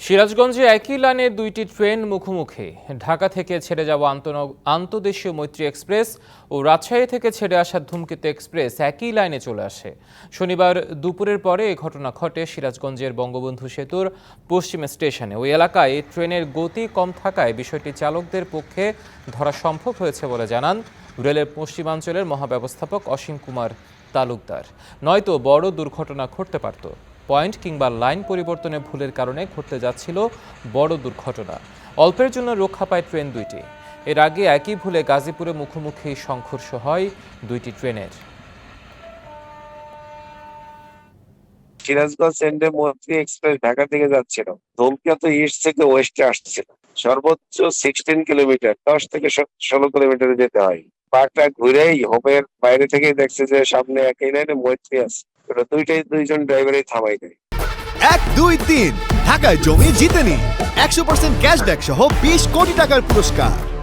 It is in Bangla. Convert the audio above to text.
সিরাজগঞ্জে একই লাইনে দুইটি ট্রেন মুখোমুখি। ঢাকা থেকে ছেড়ে যাওয়া আন্তদেশীয় মৈত্রী এক্সপ্রেস ও রাজশাহী থেকে ছেড়ে আসা ধূমকেতু এক্সপ্রেস একই লাইনে চলে আসে। শনিবার দুপুরের পরে এই ঘটনা ঘটে সিরাজগঞ্জের বঙ্গবন্ধু সেতুর পশ্চিম স্টেশনে। ওই এলাকায় ট্রেনের গতি কম থাকায় বিষয়টি চালকদের পক্ষে ধরা সম্ভব হয়েছে বলে জানান রেলের পশ্চিমাঞ্চলের মহাব্যবস্থাপক অসীম কুমার তালুকদার। নয়তো বড় দুর্ঘটনা ঘটতে পারত। পয়েন্ট কিংবা লাইন পরিবর্তনে ভুলের কারণে ঘটতে যাচ্ছিল বড় দুর্ঘটনা। অল্পের জন্য রক্ষা পায় ট্রেন দুইটি। এর আগে একই ভুলে গাজীপুরে মুখোমুখি সংঘর্ষ হয় দুইটি ট্রেনের। সিরাজগঞ্জ এন্ডে মৈত্রী এক্সপ্রেস ঢাকা থেকে যাচ্ছিল। ধূমকেতু ইস্ট থেকে ওয়েস্টে আসছিল। সর্বোচ্চ সিক্সটিন কিলোমিটার দশ থেকে ষোলো কিলোমিটার যেতে হয়। পার্কটা ঘুরেই হোপের বাইরে থেকে দেখছে যে সামনে একই লাইনে মৈত্রী আছে। ওটা দুইটাই, দুইজন ড্রাইভারই থামাই দেয়। এক, দুই, তিন। ঢাকায় জমি জিতে নি। একশো পার্সেন্ট ক্যাশব্যাক সহ বিশ কোটি টাকার পুরস্কার।